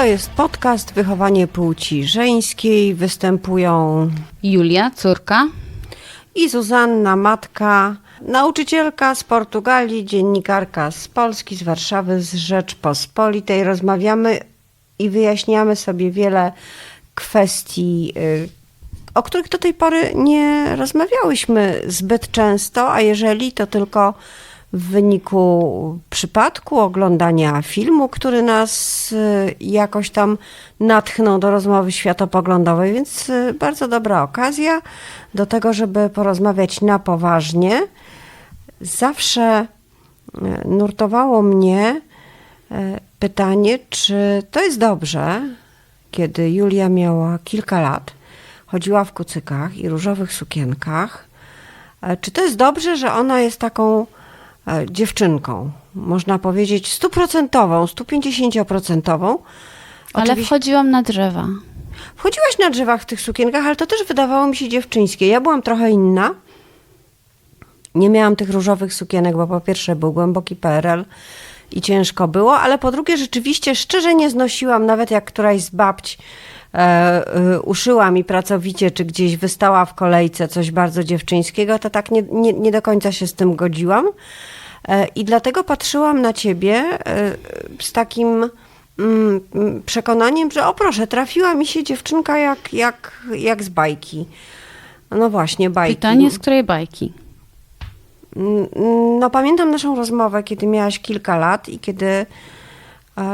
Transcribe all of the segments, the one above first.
To jest podcast Wychowanie Płci Żeńskiej. Występują Julia, córka. i Zuzanna, matka, nauczycielka z Portugalii, dziennikarka z Polski, z Warszawy, z Rzeczpospolitej. Rozmawiamy i wyjaśniamy sobie wiele kwestii, y, o których do tej pory nie rozmawiałyśmy zbyt często, a jeżeli to tylko w wyniku przypadku oglądania filmu, który nas y, jakoś tam natchnął do rozmowy światopoglądowej, więc y, bardzo dobra okazja do tego, żeby porozmawiać na poważnie. Zawsze y, nurtowało mnie pytanie, czy to jest dobrze, kiedy Julia miała kilka lat, chodziła w kucykach i różowych sukienkach, czy to jest dobrze, że ona jest taką dziewczynką, można powiedzieć stuprocentową, 150%. Ale Oczywiście- wchodziłam na drzewa. Wchodziłaś na drzewach w tych sukienkach, ale to też wydawało mi się dziewczyńskie. Ja byłam trochę inna. Nie miałam tych różowych sukienek, bo po pierwsze był głęboki PRL i ciężko było, ale po drugie rzeczywiście szczerze nie znosiłam, nawet jak któraś z babć e, e, uszyła mi pracowicie, czy gdzieś wystała w kolejce coś bardzo dziewczyńskiego, to tak nie, nie, nie do końca się z tym godziłam. E, I dlatego patrzyłam na ciebie e, z takim mm, mm, przekonaniem, że o proszę, trafiła mi się dziewczynka jak, jak, jak z bajki. No właśnie, bajki. Pytanie z której bajki? Mm, No pamiętam naszą rozmowę, kiedy miałaś kilka lat i kiedy e,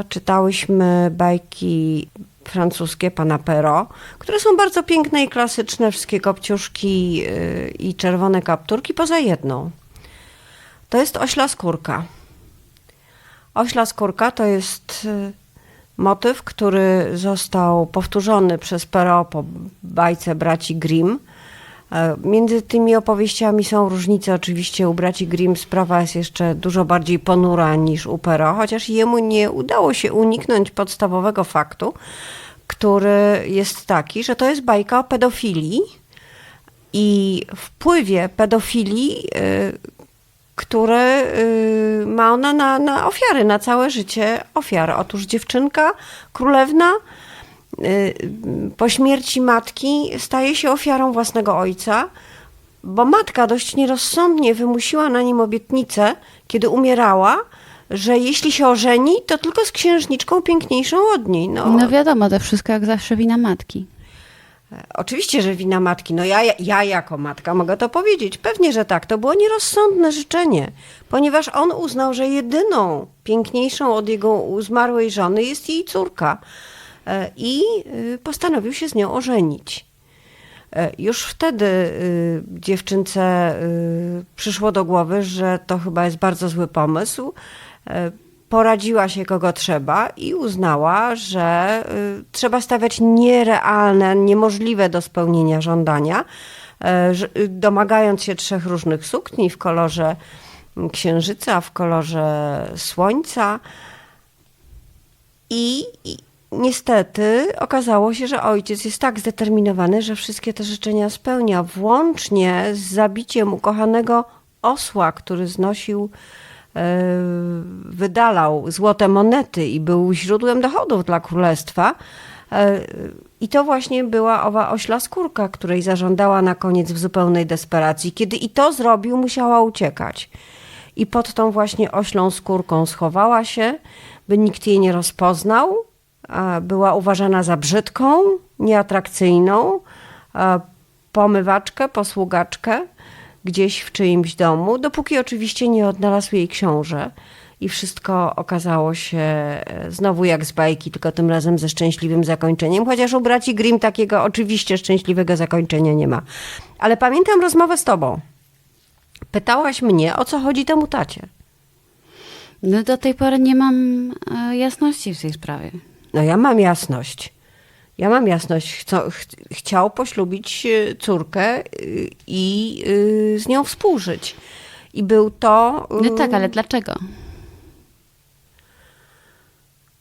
czytałyśmy bajki francuskie pana Pero, które są bardzo piękne i klasyczne, wszystkie kopciuszki y, i czerwone kapturki, poza jedną. To jest ośla skórka. Ośla skórka to jest y, motyw, który został powtórzony przez Pero po bajce braci Grimm. E, Między tymi opowieściami są różnice. Oczywiście u braci Grimm sprawa jest jeszcze dużo bardziej ponura niż u Pero, chociaż jemu nie udało się uniknąć podstawowego faktu, który jest taki, że to jest bajka o pedofilii i wpływie pedofilii, y, które y, ma ona na, na ofiary, na całe życie ofiar. Otóż dziewczynka królewna y, po śmierci matki staje się ofiarą własnego ojca, bo matka dość nierozsądnie wymusiła na nim obietnicę, kiedy umierała, że jeśli się ożeni, to tylko z księżniczką piękniejszą od niej. No, No wiadomo, to wszystko jak zawsze wina matki. Oczywiście, że wina matki. No ja, ja jako matka mogę to powiedzieć. Pewnie, że tak. To było nierozsądne życzenie, ponieważ on uznał, że jedyną piękniejszą od jego zmarłej żony jest jej córka E, i y, postanowił się z nią ożenić. E, Już wtedy dziewczynce przyszło do głowy, że to chyba jest bardzo zły pomysł. E, Poradziła się kogo trzeba i uznała, że y, trzeba stawiać nierealne, niemożliwe do spełnienia żądania, e, domagając się trzech różnych sukni w kolorze księżyca, w kolorze słońca. I, niestety okazało się, że ojciec jest tak zdeterminowany, że wszystkie te życzenia spełnia, włącznie z zabiciem ukochanego osła, który znosił, e, wydalał złote monety i był źródłem dochodów dla królestwa. E, I to właśnie była owa ośla skórka, której zażądała na koniec w zupełnej desperacji. Kiedy i to zrobił, musiała uciekać i pod tą właśnie oślą skórką schowała się, by nikt jej nie rozpoznał. Była uważana za brzydką, nieatrakcyjną, pomywaczkę, posługaczkę gdzieś w czyimś domu, dopóki oczywiście nie odnalazł jej książę. I wszystko okazało się e, znowu jak z bajki, tylko tym razem ze szczęśliwym zakończeniem, chociaż u braci Grimm takiego oczywiście szczęśliwego zakończenia nie ma. Ale pamiętam rozmowę z tobą. Pytałaś mnie, o co chodzi temu tacie. No do tej pory nie mam e, jasności w tej sprawie. No ja mam jasność. Ja mam jasność. Chco, ch chciał poślubić e, córkę y, i y, z nią współżyć. I był to... No tak, ale dlaczego?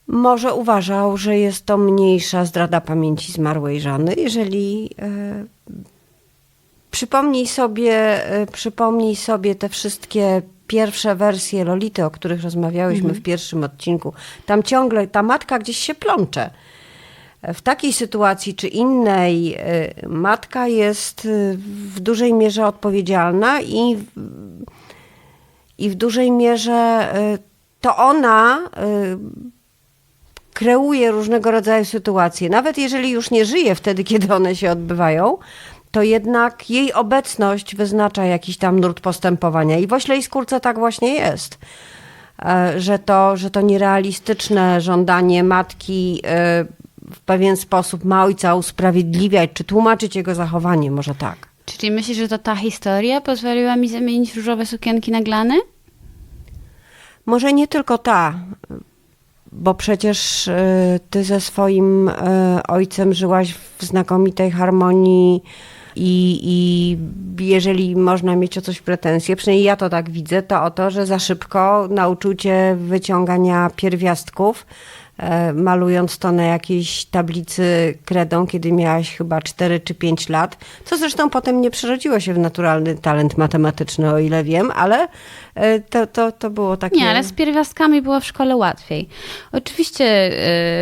Może uważał, że jest to mniejsza zdrada pamięci zmarłej żony, jeżeli e, przypomnij sobie, e, przypomnij sobie te wszystkie pierwsze wersje Lolity, o których rozmawiałyśmy w pierwszym odcinku, tam ciągle ta matka gdzieś się plącze. W takiej sytuacji czy innej y, matka jest y, w dużej mierze odpowiedzialna i, i w dużej mierze y, to ona kreuje różnego rodzaju sytuacje. Nawet jeżeli już nie żyje wtedy, kiedy one się odbywają, to jednak jej obecność wyznacza jakiś tam nurt postępowania. I w Oślej Skórce tak właśnie jest. Że to, że to nierealistyczne żądanie matki w pewien sposób ma ojca usprawiedliwiać, czy tłumaczyć jego zachowanie, może tak. Czyli myślisz, że to ta historia pozwoliła mi zamienić różowe sukienki na glany? Może nie tylko ta, bo przecież y, ty ze swoim y, ojcem żyłaś w znakomitej harmonii i, i jeżeli można mieć o coś pretensje, przynajmniej ja to tak widzę, to o to, że za szybko nauczył cię wyciągania pierwiastków, malując to na jakiejś tablicy kredą, kiedy miałaś chyba 4 czy 5 lat, co zresztą potem nie przerodziło się w naturalny talent matematyczny, o ile wiem, ale e, to, to, to było takie... Nie, ale z pierwiastkami było w szkole łatwiej. Oczywiście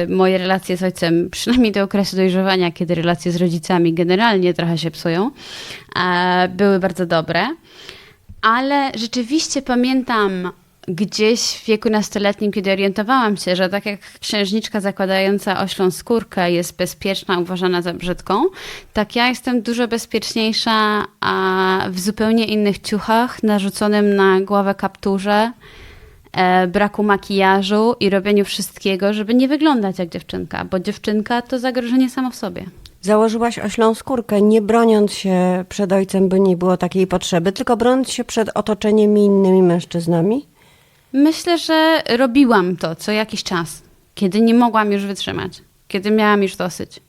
y, moje relacje z ojcem, przynajmniej do okresu dojrzewania, kiedy relacje z rodzicami generalnie trochę się psują, e, były bardzo dobre. Ale rzeczywiście pamiętam gdzieś w wieku nastoletnim, kiedy orientowałam się, że tak jak księżniczka zakładająca oślą skórkę jest bezpieczna, uważana za brzydką, tak ja jestem dużo bezpieczniejsza a w zupełnie innych ciuchach, narzuconym na głowę kapturze, e, braku makijażu i robieniu wszystkiego, żeby nie wyglądać jak dziewczynka, bo dziewczynka to zagrożenie samo w sobie. Założyłaś oślą skórkę, nie broniąc się przed ojcem, by nie było takiej potrzeby, tylko broniąc się przed otoczeniem i innymi mężczyznami? Myślę, że robiłam to co jakiś czas, kiedy nie mogłam już wytrzymać, kiedy miałam już dosyć.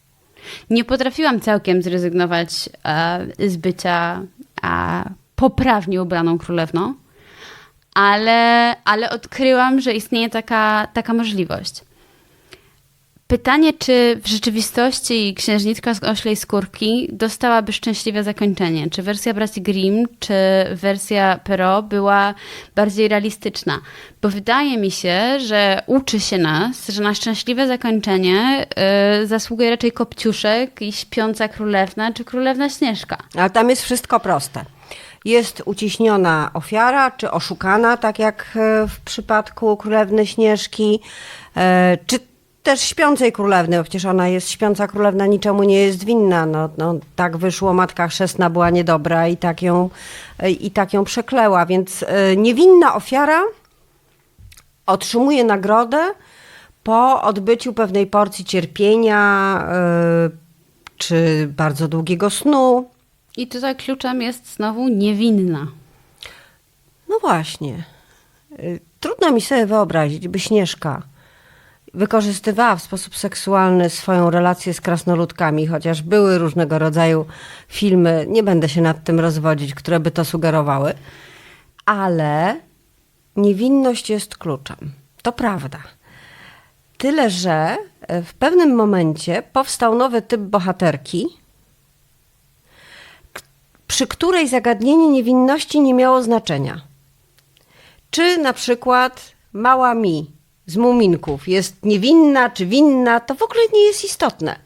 Nie potrafiłam całkiem zrezygnować e, z bycia e, poprawnie ubraną królewną, ale, ale odkryłam, że istnieje taka, taka możliwość. Pytanie, czy w rzeczywistości księżniczka z oślej skórki dostałaby szczęśliwe zakończenie? Czy wersja braci Grimm, czy wersja Perrault była bardziej realistyczna? Bo wydaje mi się, że uczy się nas, że na szczęśliwe zakończenie y, zasługuje raczej Kopciuszek i śpiąca królewna, czy królewna Śnieżka. Ale tam jest wszystko proste. Jest uciśniona ofiara, czy oszukana, tak jak e, w przypadku królewny Śnieżki, e, czy też śpiącej królewny, bo przecież ona jest śpiąca królewna, niczemu nie jest winna. No, no, tak wyszło, matka chrzestna była niedobra i tak ją, e, i tak ją przekleła, więc e, niewinna ofiara otrzymuje nagrodę po odbyciu pewnej porcji cierpienia, e, czy bardzo długiego snu, I tutaj kluczem jest znowu niewinna. No właśnie. Y, Trudno mi sobie wyobrazić, by Śnieżka wykorzystywała w sposób seksualny swoją relację z krasnoludkami, chociaż były różnego rodzaju filmy, nie będę się nad tym rozwodzić, które by to sugerowały, ale niewinność jest kluczem. To prawda. Tyle, że e, w pewnym momencie powstał nowy typ bohaterki, przy której zagadnienie niewinności nie miało znaczenia. Czy na przykład mała mi z muminków jest niewinna czy winna, to w ogóle nie jest istotne.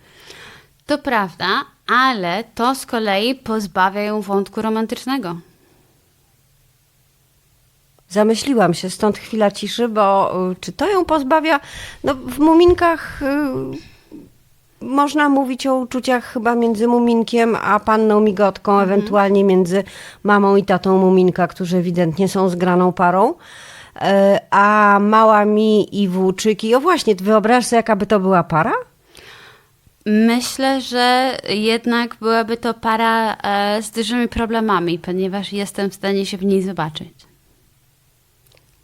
To prawda, ale to z kolei pozbawia ją wątku romantycznego. Zamyśliłam się, stąd chwila ciszy, bo y, czy to ją pozbawia? No, w muminkach y, można mówić o uczuciach chyba między muminkiem a panną migotką, ewentualnie między mamą i tatą muminka, którzy ewidentnie są zgraną parą. Y, A mała mi i włóczyki, o właśnie, wyobraź sobie, jaka by to była para? Myślę, że jednak byłaby to para e, z dużymi problemami, ponieważ jestem w stanie się w niej zobaczyć.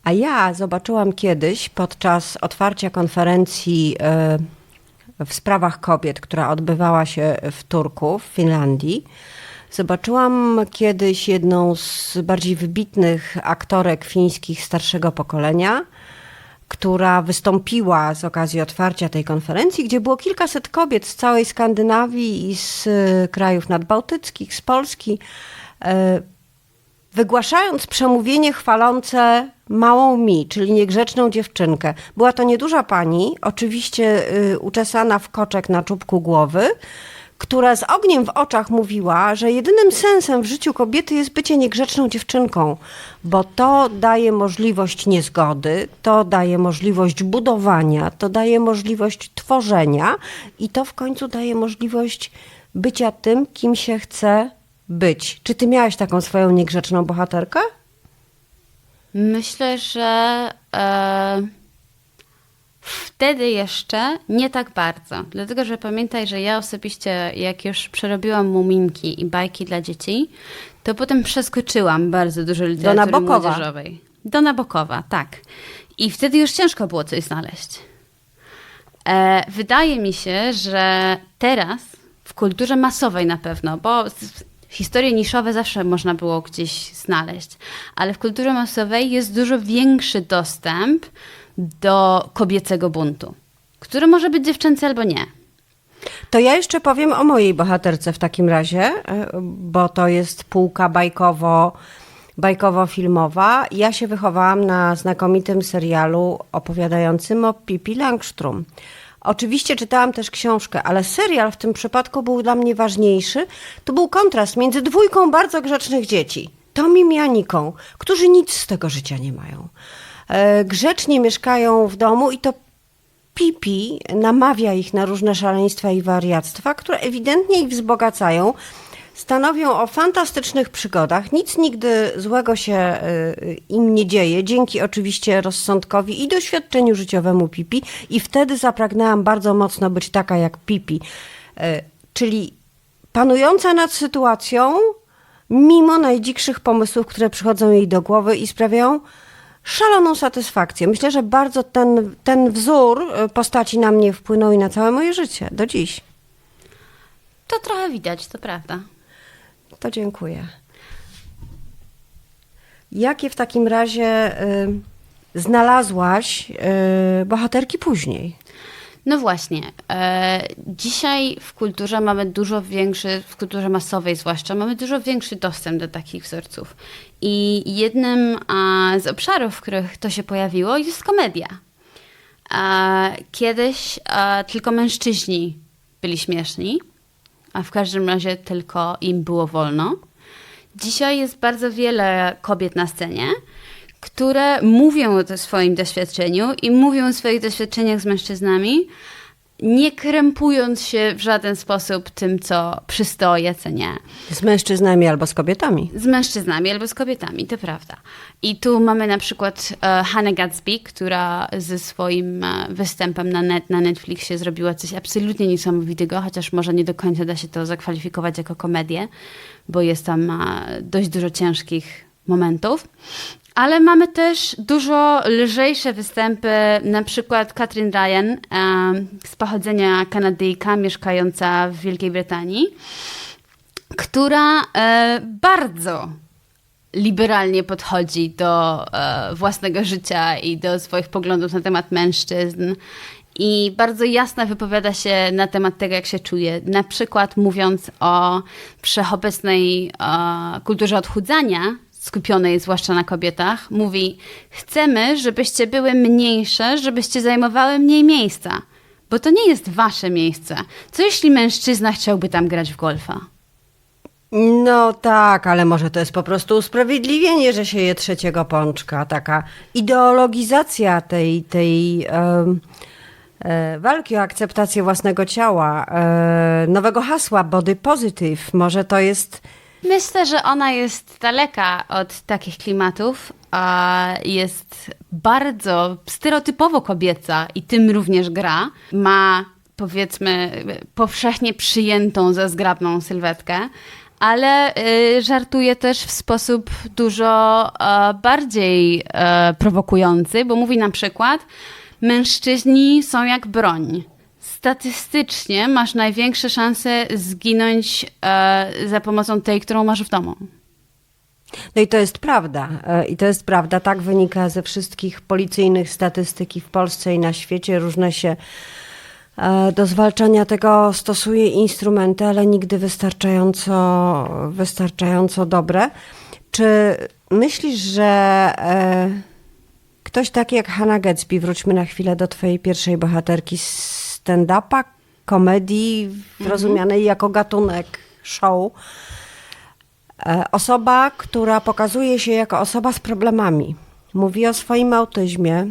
A ja zobaczyłam kiedyś podczas otwarcia konferencji e, w sprawach kobiet, która odbywała się w Turku, w Finlandii. Zobaczyłam kiedyś jedną z bardziej wybitnych aktorek fińskich starszego pokolenia, która wystąpiła z okazji otwarcia tej konferencji, gdzie było kilkaset kobiet z całej Skandynawii i z e, krajów nadbałtyckich, z Polski. E, wygłaszając przemówienie chwalące małą mi, czyli niegrzeczną dziewczynkę. Była to nieduża pani, oczywiście y, uczesana w koczek na czubku głowy, która z ogniem w oczach mówiła, że jedynym sensem w życiu kobiety jest bycie niegrzeczną dziewczynką, bo to daje możliwość niezgody, to daje możliwość budowania, to daje możliwość tworzenia i to w końcu daje możliwość bycia tym, kim się chce być. Czy ty miałaś taką swoją niegrzeczną bohaterkę? Myślę, że e, wtedy jeszcze nie tak bardzo. Dlatego, że pamiętaj, że ja osobiście, jak już przerobiłam muminki i bajki dla dzieci, to potem przeskoczyłam bardzo dużo literatury Nabokowa. młodzieżowej. Do Nabokowa, tak. I wtedy już ciężko było coś znaleźć. E, wydaje mi się, że teraz w kulturze masowej na pewno, bo historie niszowe zawsze można było gdzieś znaleźć, ale w kulturze masowej jest dużo większy dostęp do kobiecego buntu, który może być dziewczęcy albo nie. To ja jeszcze powiem o mojej bohaterce w takim razie, y, bo to jest półka bajkowo, bajkowo-filmowa. Ja się wychowałam na znakomitym serialu opowiadającym o Pippi Langstrom. Oczywiście czytałam też książkę, ale serial w tym przypadku był dla mnie ważniejszy. To był kontrast między dwójką bardzo grzecznych dzieci, Tomim i Aniką, którzy nic z tego życia nie mają. E, Grzecznie mieszkają w domu i to Pipi namawia ich na różne szaleństwa i wariactwa, które ewidentnie ich wzbogacają, stanowią o fantastycznych przygodach. Nic nigdy złego się y, im nie dzieje, dzięki oczywiście rozsądkowi i doświadczeniu życiowemu Pipi. I wtedy zapragnęłam bardzo mocno być taka jak Pipi, Y, czyli panująca nad sytuacją, mimo najdzikszych pomysłów, które przychodzą jej do głowy i sprawiają szaloną satysfakcję. Myślę, że bardzo ten, ten wzór y, postaci na mnie wpłynął i na całe moje życie, do dziś. To trochę widać, to prawda. To dziękuję. Jakie w takim razie y, znalazłaś y, bohaterki później? No właśnie. E, dzisiaj w kulturze mamy dużo większy, w kulturze masowej zwłaszcza, mamy dużo większy dostęp do takich wzorców. I jednym a, z obszarów, w których to się pojawiło, jest komedia. A, kiedyś a, tylko mężczyźni byli śmieszni, a w każdym razie tylko im było wolno. Dzisiaj jest bardzo wiele kobiet na scenie, które mówią o swoim doświadczeniu i mówią o swoich doświadczeniach z mężczyznami, nie krępując się w żaden sposób tym, co przystoje, co nie. Z mężczyznami albo z kobietami? Z mężczyznami albo z kobietami, to prawda. I tu mamy na przykład e, Hannah Gadsby, która ze swoim e, występem na, net, na Netflixie zrobiła coś absolutnie niesamowitego, chociaż może nie do końca da się to zakwalifikować jako komedię, bo jest tam e, dość dużo ciężkich momentów. Ale mamy też dużo lżejsze występy, na przykład Katrin Ryan, z pochodzenia Kanadyjka, mieszkająca w Wielkiej Brytanii, która e, bardzo liberalnie podchodzi do e, własnego życia i do swoich poglądów na temat mężczyzn. I bardzo jasno wypowiada się na temat tego, jak się czuje. Na przykład mówiąc o wszechobecnej e, kulturze odchudzania, skupionej zwłaszcza na kobietach, mówi: Chcemy, żebyście były mniejsze, żebyście zajmowały mniej miejsca, bo to nie jest wasze miejsce. Co jeśli mężczyzna chciałby tam grać w golfa? No tak, ale może to jest po prostu usprawiedliwienie, że się je trzeciego pączka. Taka ideologizacja tej, tej e, walki o akceptację własnego ciała, e, nowego hasła body positive. Może to jest Myślę, że ona jest daleka od takich klimatów, a jest bardzo stereotypowo kobieca i tym również gra. Ma powiedzmy powszechnie przyjętą za zgrabną sylwetkę, ale y, żartuje też w sposób dużo e, bardziej e, prowokujący, bo mówi na przykład: Mężczyźni są jak broń. Statystycznie masz największe szanse zginąć e, za pomocą tej, którą masz w domu. No i to jest prawda. E, I to jest prawda. Tak wynika ze wszystkich policyjnych statystyk i w Polsce i na świecie. Różne się e, do zwalczania tego stosuje instrumenty, ale nigdy wystarczająco, wystarczająco dobre. Czy myślisz, że e, ktoś taki jak Hannah Gatsby, wróćmy na chwilę do twojej pierwszej bohaterki stand-upa, komedii rozumianej jako gatunek show, e, osoba, która pokazuje się jako osoba z problemami, mówi o swoim autyzmie,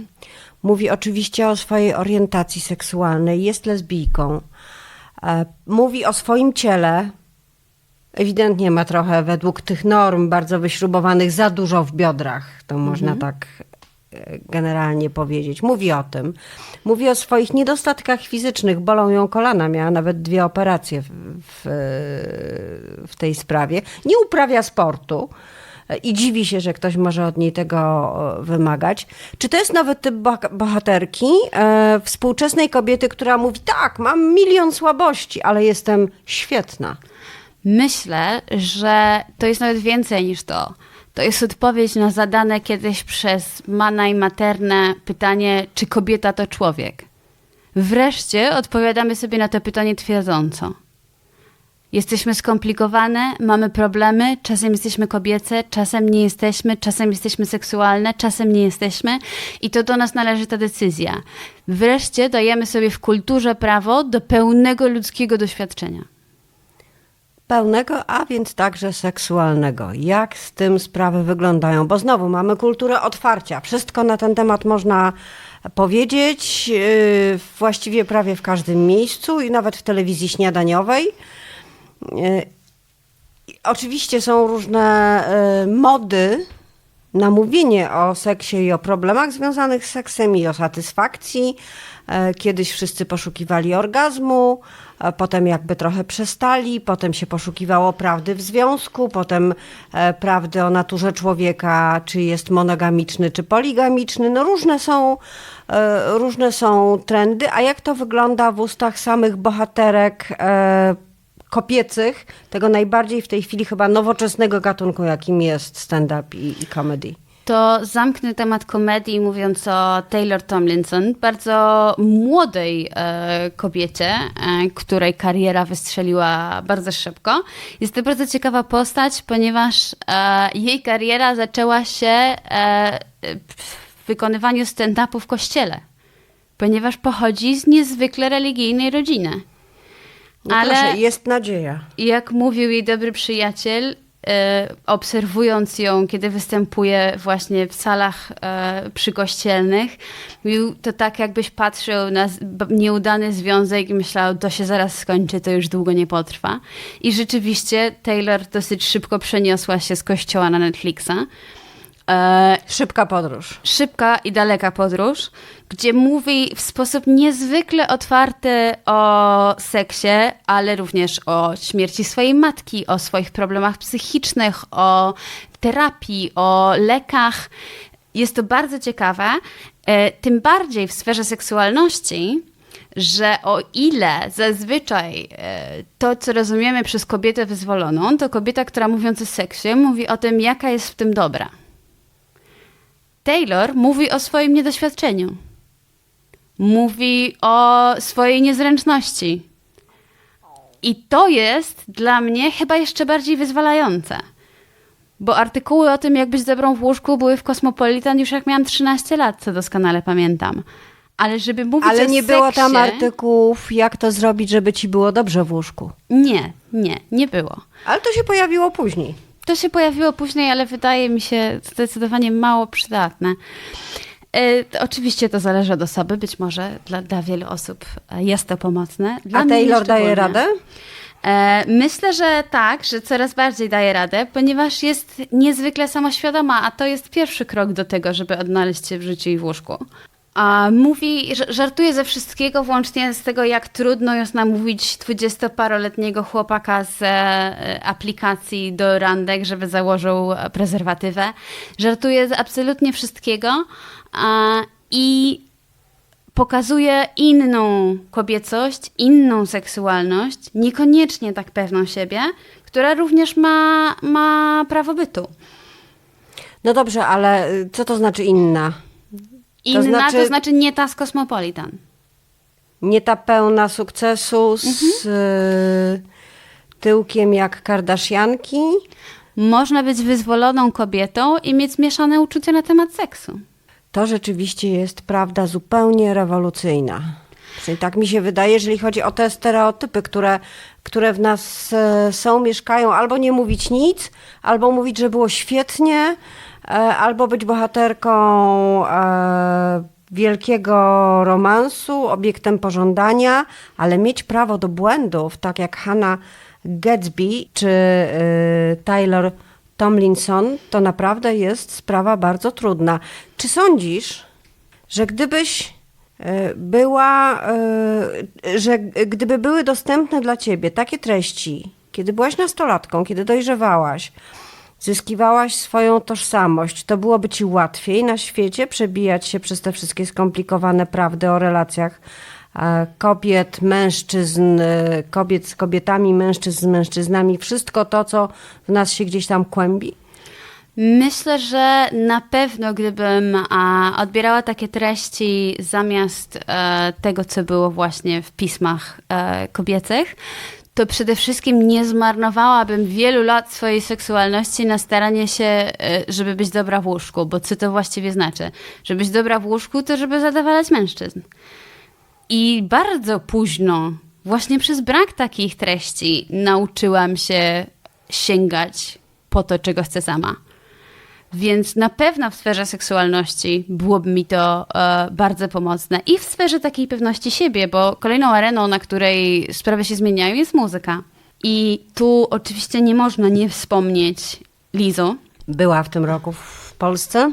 mówi oczywiście o swojej orientacji seksualnej, jest lesbijką, e, mówi o swoim ciele, ewidentnie ma trochę według tych norm bardzo wyśrubowanych za dużo w biodrach, to można tak generalnie powiedzieć. Mówi o tym. Mówi o swoich niedostatkach fizycznych. Bolą ją kolana. Miała nawet dwie operacje w, w, w tej sprawie. Nie uprawia sportu. I dziwi się, że ktoś może od niej tego e, wymagać. Czy to jest nowy typ boha- bohaterki? E, współczesnej kobiety, która mówi: Tak, mam milion słabości, ale jestem świetna. Myślę, że to jest nawet więcej niż to. To jest odpowiedź na zadane kiedyś przez Mana i Maternę pytanie, czy kobieta to człowiek. Wreszcie odpowiadamy sobie na to pytanie twierdząco. Jesteśmy skomplikowane, mamy problemy, czasem jesteśmy kobiece, czasem nie jesteśmy, czasem jesteśmy seksualne, czasem nie jesteśmy i to do nas należy ta decyzja. Wreszcie dajemy sobie w kulturze prawo do pełnego ludzkiego doświadczenia. Pełnego, a więc także seksualnego. Jak z tym sprawy wyglądają? Bo znowu mamy kulturę otwarcia. Wszystko na ten temat można powiedzieć, yy, właściwie prawie w każdym miejscu i nawet w telewizji śniadaniowej. Yy, Oczywiście są różne yy, mody na mówienie o seksie i o problemach związanych z seksem i o satysfakcji. Kiedyś wszyscy poszukiwali orgazmu, potem jakby trochę przestali, potem się poszukiwało prawdy w związku, potem e, prawdy o naturze człowieka, czy jest monogamiczny, czy poligamiczny. No różne są, e, różne są trendy, a jak to wygląda w ustach samych bohaterek e, kopiecych, tego najbardziej w tej chwili chyba nowoczesnego gatunku, jakim jest stand-up i, i comedy. To zamknę temat komedii mówiąc o Taylor Tomlinson, bardzo młodej e, kobiecie, e, której kariera wystrzeliła bardzo szybko. Jest to bardzo ciekawa postać, ponieważ e, jej kariera zaczęła się e, w wykonywaniu stand-upu w kościele, ponieważ pochodzi z niezwykle religijnej rodziny. No Ale- proszę, jest nadzieja. Jak mówił jej dobry przyjaciel, obserwując ją, kiedy występuje właśnie w salach e, przykościelnych, to tak, jakbyś patrzył na nieudany związek i myślał, to się zaraz skończy, to już długo nie potrwa. I rzeczywiście Taylor dosyć szybko przeniosła się z kościoła na Netflixa. E, Szybka podróż. szybka i daleka podróż, gdzie mówi w sposób niezwykle otwarty o seksie, ale również o śmierci swojej matki, o swoich problemach psychicznych, o terapii, o lekach. Jest to bardzo ciekawe, e, tym bardziej w sferze seksualności, że o ile zazwyczaj e, to, co rozumiemy przez kobietę wyzwoloną, to kobieta, która mówiąc o seksie, mówi o tym, jaka jest w tym dobra. Taylor mówi o swoim niedoświadczeniu. Mówi o swojej niezręczności. I to jest dla mnie chyba jeszcze bardziej wyzwalające. Bo artykuły o tym, jak być dobrą w łóżku, były w Cosmopolitan już jak miałam 13 lat, co doskonale pamiętam. Ale żeby mówić Ale o nie było tam seksie- artykułów, jak to zrobić, żeby ci było dobrze w łóżku. Nie, nie, nie było. Ale to się pojawiło później. To się pojawiło później, ale wydaje mi się zdecydowanie mało przydatne. E, oczywiście to zależy od osoby, być może dla, dla wielu osób jest to pomocne. Dla A Taylor daje radę? E, myślę, że tak, że coraz bardziej daje radę, ponieważ jest niezwykle samoświadoma, a to jest pierwszy krok do tego, żeby odnaleźć się w życiu i w łóżku. A mówi, żartuje ze wszystkiego, włącznie z tego, jak trudno jest namówić dwudziestoparoletniego chłopaka z e, aplikacji do randek, żeby założył prezerwatywę. Żartuje z absolutnie wszystkiego a, i pokazuje inną kobiecość, inną seksualność, niekoniecznie tak pewną siebie, która również ma, ma prawo bytu. No dobrze, ale co to znaczy inna? Inna to znaczy, znaczy- nie ta z Cosmopolitan. Nie ta pełna sukcesu z y, tyłkiem jak Kardashianki? można być wyzwoloną kobietą i mieć mieszane uczucia na temat seksu. To rzeczywiście jest prawda zupełnie rewolucyjna. Czyli tak mi się wydaje, jeżeli chodzi o te stereotypy, które, które w nas e, są, mieszkają, albo nie mówić nic, albo mówić, że było świetnie, albo być bohaterką e, wielkiego romansu, obiektem pożądania, ale mieć prawo do błędów, tak jak Hannah Gatsby czy e, Taylor Tomlinson, to naprawdę jest sprawa bardzo trudna. Czy sądzisz, że gdybyś e, była, e, że gdyby były dostępne dla ciebie takie treści, kiedy byłaś nastolatką, kiedy dojrzewałaś, zyskiwałaś swoją tożsamość, to byłoby ci łatwiej na świecie przebijać się przez te wszystkie skomplikowane prawdy o relacjach e, kobiet, mężczyzn, e, kobiet z kobietami, mężczyzn z mężczyznami, wszystko to, co w nas się gdzieś tam kłębi? Myślę, że na pewno gdybym odbierała takie treści zamiast e, tego, co było właśnie w pismach kobiecych, to przede wszystkim nie zmarnowałabym wielu lat swojej seksualności na staranie się, e, żeby być dobra w łóżku, bo co to właściwie znaczy? Żeby być dobra w łóżku, to żeby zadowalać mężczyzn. I bardzo późno, właśnie przez brak takich treści, nauczyłam się sięgać po to, czego chcę sama. Więc na pewno w sferze seksualności byłoby mi to e, bardzo pomocne. I w sferze takiej pewności siebie, bo kolejną areną, na której sprawy się zmieniają, jest muzyka. I tu oczywiście nie można nie wspomnieć Lizu. Była w tym roku w Polsce.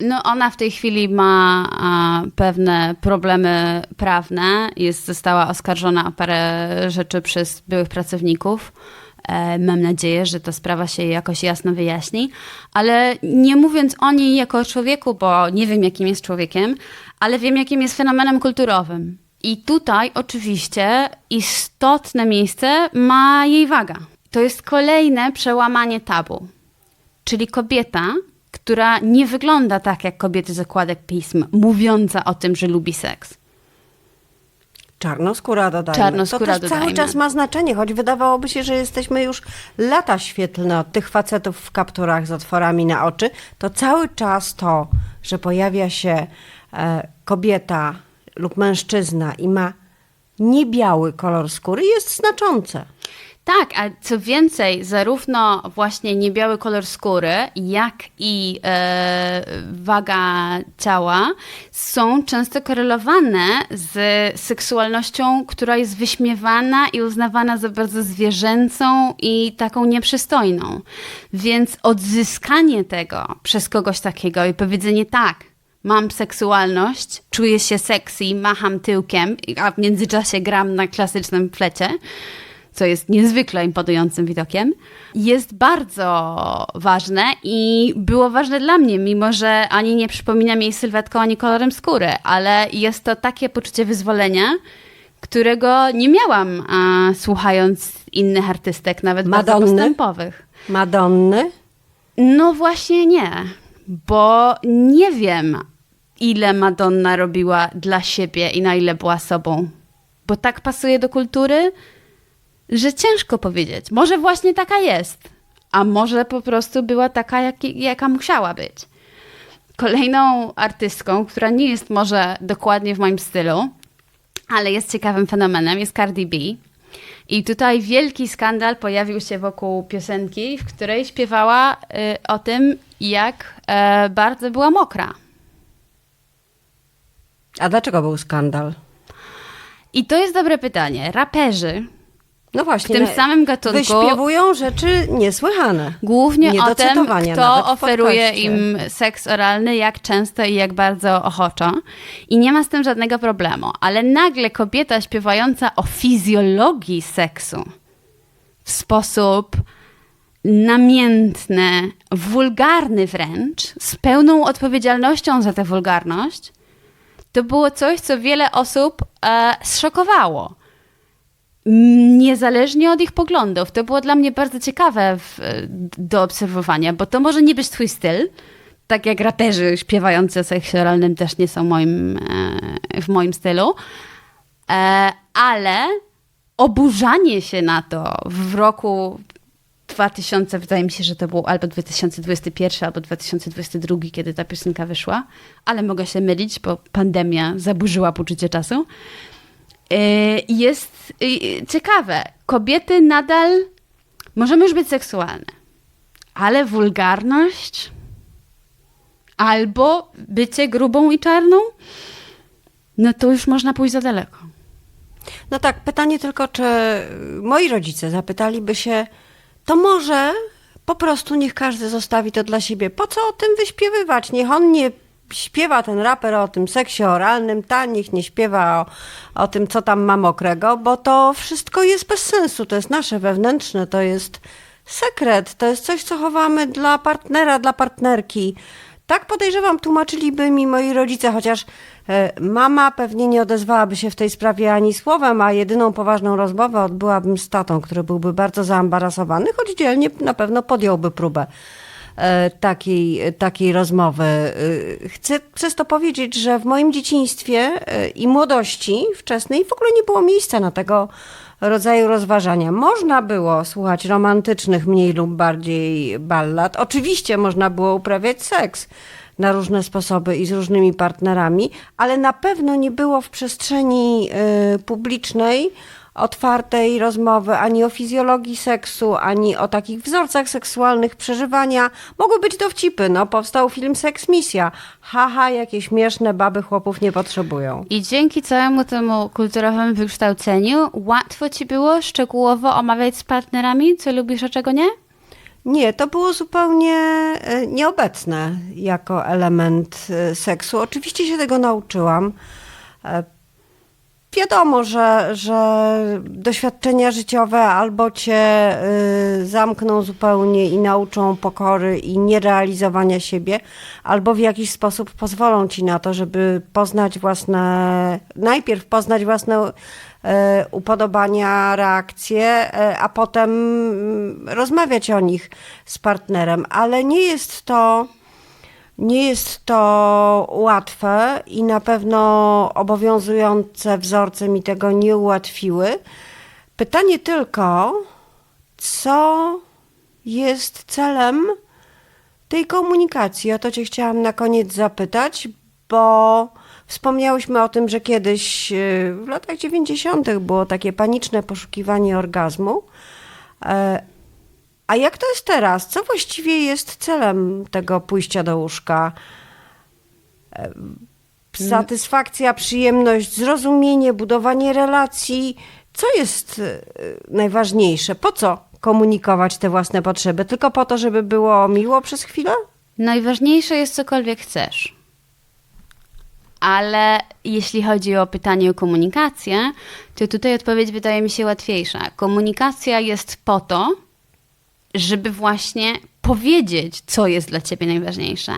No, ona w tej chwili ma a, pewne problemy prawne. Jest, została oskarżona o parę rzeczy przez byłych pracowników. E, mam nadzieję, że ta sprawa się jakoś jasno wyjaśni. Ale nie mówiąc o niej jako człowieku, bo nie wiem, jakim jest człowiekiem, ale wiem, jakim jest fenomenem kulturowym. I tutaj oczywiście istotne miejsce ma jej waga. To jest kolejne przełamanie tabu. Czyli kobieta, która nie wygląda tak jak kobiety z okładek pism, mówiąca o tym, że lubi seks. Czarnoskóra dodajmy. Czarnoskóra to też cały dodajmy. czas ma znaczenie, choć wydawałoby się, że jesteśmy już lata świetlne od tych facetów w kapturach z otworami na oczy. To cały czas to, że pojawia się e, kobieta lub mężczyzna i ma niebiały kolor skóry jest znaczące. Tak, a co więcej, zarówno właśnie niebiały kolor skóry, jak i e, waga ciała są często korelowane z seksualnością, która jest wyśmiewana i uznawana za bardzo zwierzęcą i taką nieprzystojną. Więc odzyskanie tego przez kogoś takiego i powiedzenie tak, mam seksualność, czuję się sexy, macham tyłkiem, a w międzyczasie gram na klasycznym flecie, co jest niezwykle imponującym widokiem, jest bardzo ważne i było ważne dla mnie, mimo że ani nie przypominam jej sylwetką, ani kolorem skóry, ale jest to takie poczucie wyzwolenia, którego nie miałam a, słuchając innych artystek, nawet bardzo Madonny? postępowych. Madonny? No właśnie nie, bo nie wiem, ile Madonna robiła dla siebie i na ile była sobą. Bo tak pasuje do kultury, że ciężko powiedzieć. Może właśnie taka jest, a może po prostu była taka, jak, jaka musiała być. Kolejną artystką, która nie jest może dokładnie w moim stylu, ale jest ciekawym fenomenem, jest Cardi B. I tutaj wielki skandal pojawił się wokół piosenki, w której śpiewała y, o tym, jak e, bardzo była mokra. A dlaczego był skandal? I to jest dobre pytanie. Raperzy No w właśnie. tym no, samym gatunku Wyśpiewują rzeczy niesłychane. głównie Nie o tym, kto w oferuje im seks oralny, jak często i jak bardzo ochoczo. I nie ma z tym żadnego problemu. Ale nagle kobieta śpiewająca o fizjologii seksu w sposób namiętny, wulgarny wręcz, z pełną odpowiedzialnością za tę wulgarność, to było coś, co wiele osób e, zszokowało. Niezależnie od ich poglądów. To było dla mnie bardzo ciekawe w, do obserwowania, bo to może nie być twój styl, tak jak raperzy śpiewający o seksie oralnym też nie są moim, e, w moim stylu, e, ale oburzanie się na to w roku 2000, wydaje mi się, że to było albo 2021, albo 2022, kiedy ta piosenka wyszła, ale mogę się mylić, bo pandemia zaburzyła poczucie czasu. Yy, Jest yy, ciekawe. Kobiety nadal możemy już być seksualne, ale wulgarność albo bycie grubą i czarną, no to już można pójść za daleko. No tak, pytanie tylko, czy moi rodzice zapytaliby się, to może po prostu niech każdy zostawi to dla siebie. Po co o tym wyśpiewywać? Niech on nie śpiewa ten raper o tym seksie oralnym, ta niech nie śpiewa o, o tym, co tam ma mokrego, bo to wszystko jest bez sensu. To jest nasze wewnętrzne, to jest sekret, to jest coś, co chowamy dla partnera, dla partnerki. Tak podejrzewam, tłumaczyliby mi moi rodzice, chociaż e, mama pewnie nie odezwałaby się w tej sprawie ani słowem, a jedyną poważną rozmowę odbyłabym z tatą, który byłby bardzo zaambarasowany, choć dzielnie na pewno podjąłby próbę takiej, takiej rozmowy. E, Chcę przez to powiedzieć, że w moim dzieciństwie e, i młodości wczesnej w ogóle nie było miejsca na tego rodzaju rozważania. Można było słuchać romantycznych, mniej lub bardziej ballad. Oczywiście można było uprawiać seks na różne sposoby i z różnymi partnerami, ale na pewno nie było w przestrzeni publicznej otwartej rozmowy ani o fizjologii seksu, ani o takich wzorcach seksualnych przeżywania. Mogły być dowcipy, no powstał film Seks Misja. Haha, jakie śmieszne baby chłopów nie potrzebują. I dzięki całemu temu kulturowemu wykształceniu łatwo ci było szczegółowo omawiać z partnerami, co lubisz, a czego nie? Nie, to było zupełnie e, nieobecne jako element e, seksu. Oczywiście się tego nauczyłam. Wiadomo, że, że doświadczenia życiowe albo cię y, zamkną zupełnie i nauczą pokory i nierealizowania siebie, albo w jakiś sposób pozwolą ci na to, żeby poznać własne, najpierw poznać własne y, upodobania, reakcje, y, a potem rozmawiać o nich z partnerem. Ale nie jest to. Nie jest to łatwe i na pewno obowiązujące wzorce mi tego nie ułatwiły. Pytanie tylko, co jest celem tej komunikacji? O to Cię chciałam na koniec zapytać, bo wspomniałyśmy o tym, że kiedyś yy, w latach 90. było takie paniczne poszukiwanie orgazmu. A jak to jest teraz? Co właściwie jest celem tego pójścia do łóżka? Satysfakcja, przyjemność, zrozumienie, budowanie relacji. Co jest e, najważniejsze? Po co komunikować te własne potrzeby? Tylko po to, żeby było miło przez chwilę? Najważniejsze jest cokolwiek chcesz. Ale jeśli chodzi o pytanie o komunikację, to tutaj odpowiedź wydaje mi się łatwiejsza. Komunikacja jest po to, żeby właśnie powiedzieć, co jest dla ciebie najważniejsze.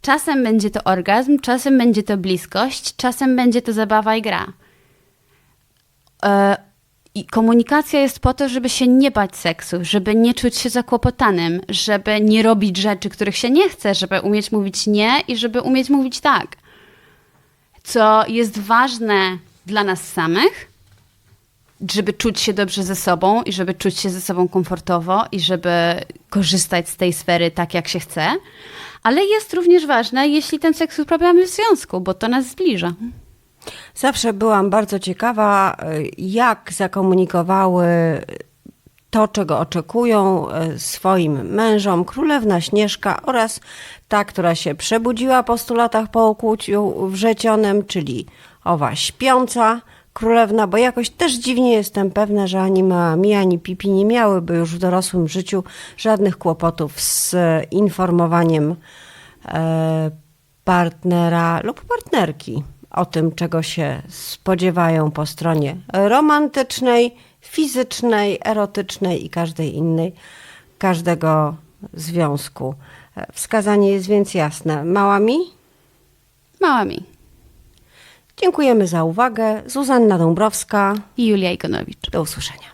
Czasem będzie to orgazm, czasem będzie to bliskość, czasem będzie to zabawa i gra. E, I komunikacja jest po to, żeby się nie bać seksu, żeby nie czuć się zakłopotanym, żeby nie robić rzeczy, których się nie chce, żeby umieć mówić nie i żeby umieć mówić tak. Co jest ważne dla nas samych, żeby czuć się dobrze ze sobą i żeby czuć się ze sobą komfortowo i żeby korzystać z tej sfery tak, jak się chce. Ale jest również ważne, jeśli ten seks uprawiamy w związku, bo to nas zbliża. Zawsze byłam bardzo ciekawa, y, jak zakomunikowały to, czego oczekują y, swoim mężom królewna Śnieżka oraz ta, która się przebudziła po stu latach po ukłuciu wrzecionym, czyli owa śpiąca królewna, bo jakoś też dziwnie jestem pewna, że ani Mami, ani Pipi nie miałyby już w dorosłym życiu żadnych kłopotów z informowaniem e, partnera lub partnerki o tym, czego się spodziewają po stronie romantycznej, fizycznej, erotycznej i każdej innej, każdego związku. E, Wskazanie jest więc jasne. Mała mi? Mała mi. Dziękujemy za uwagę. Zuzanna Dąbrowska. I Julia Ikonowicz. Do usłyszenia.